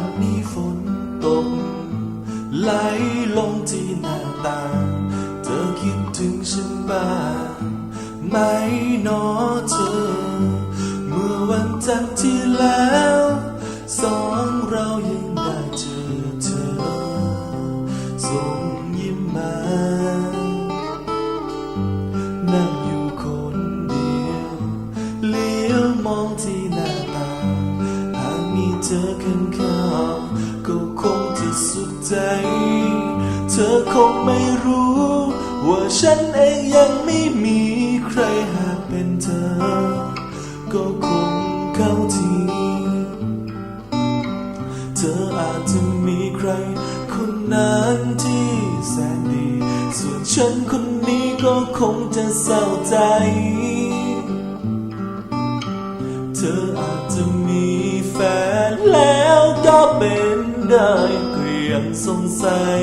วันนี้ฝนตก ไหลลงที่หน้าต่าง เธอคิดถึงฉันบ้างไหมหนอเธอ เมื่อวันจันทร์ที่แล้ว สองเรายัง เธอข้างข้าก็คงจะสุขใจ เธอคงไม่รู้ ว่าฉันเองยังไม่มีใครหากเป็นเธอ ก็คงเข้าทีเธออาจจะมีใคร คนนั้นที่แสนดี ส่วนฉันคนนี้ก็คงจะเศร้าใจ เธออาจจะมีแฟน ได้ก็ยังสงสัย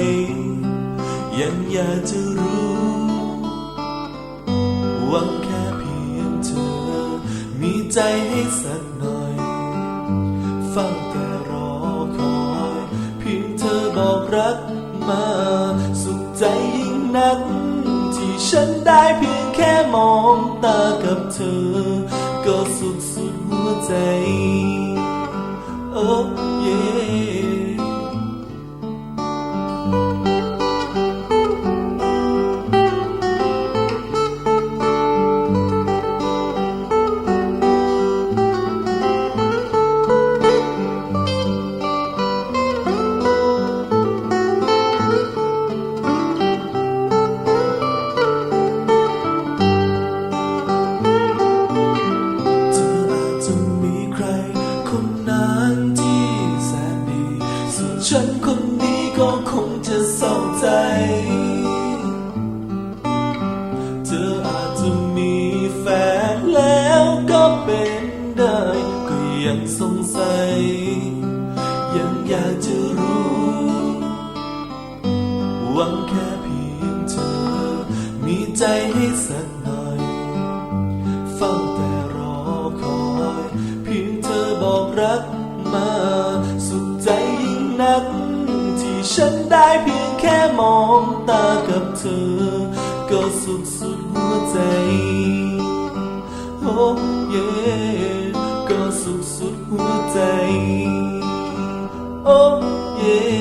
ยังอยากจะรู้หวังแค่เพียงเธอ มีใจให้สักหน่อยเฝ้าแต่รอคอย เพียงเธอบอกรักมา สุขใจยิ่งนัก ที่ฉันได้เพียงแค่มองตากับเธอ ก็สุขสุดหัวใจโอ้ ฉันคนนี้ก็คงจะเศร้าใจ เธออาจจะมีแฟนแล้วก็เป็นได้ ก็ยังสงสัย ยังอยากจะรู้หวังแค่เพียงเธอ มีใจให้สัก ได้เพียงแค่มองตากับเธอ ก็สุขสุดหัวใจโอ้เย่ก็สุขสุดหัวใจโอ้เย่